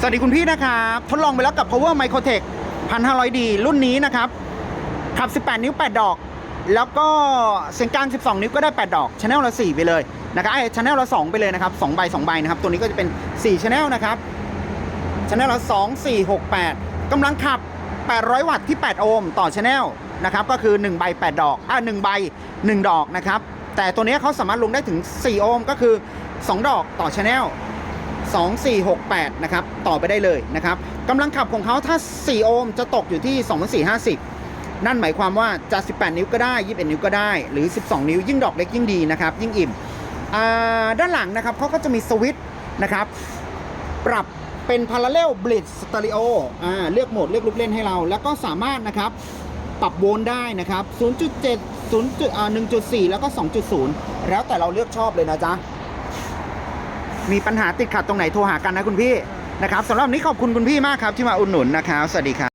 สวัสดีคุณพี่นะครับ ทดลองไปแล้วกับ Power Microtech 1500D รุ่นนี้นะครับ ขับ 18 นิ้ว 8 ดอก แล้วก็เสียงกลาง 12 นิ้วก็ได้ 8 ดอกช anel ละ 4 ไปเลยนะครับไอ้ช anel ละ 2 ไปเลยนะครับ2ใบ2ใบนะครับ ตัวนี้ก็จะเป็น4 channel นะครับช anel ละ2 4 6 8กำลังขับ 800 วัตต์ที่ 8 โอห์มต่อ channel นะครับ ก็คือ 1 ใบ 8 ดอก อ่า1ใบ 1 ดอกนะครับ แต่ตัวนี้เขาสามารถลงได้ถึง 4 โอห์มก็คือ 2 ดอกต่อ channel 2468 นะครับ ต่อไปได้เลยนะครับกำลังขับของเขาถ้า 4 โอห์มจะตกอยู่ที่ 2450 นั่นหมายความว่าจะ 18 นิ้วก็ได้ 21 นิ้วก็ได้ หรือ 12 นิ้วยิ่งดอกเล็กยิ่งดีนะครับ ยิ่งอิ่ม ด้านหลังนะครับเขาก็จะมีสวิตช์นะครับ ปรับเป็น Parallel Blitz Stereo อ่าเลือกโหมดเลือกลูกเล่นให้เรา แล้วก็สามารถนะครับปรับโวลต์ได้นะครับ 0.7 0.1.4 แล้วก็ 2.0 แล้วแต่เราเลือกชอบเลยนะจ๊ะ มีปัญหาติดขัดตรงไหนโทรหากันนะคุณพี่นะครับสำหรับวันนี้ขอบคุณคุณพี่มากครับที่มาอุดหนุนนะครับ สวัสดีครับ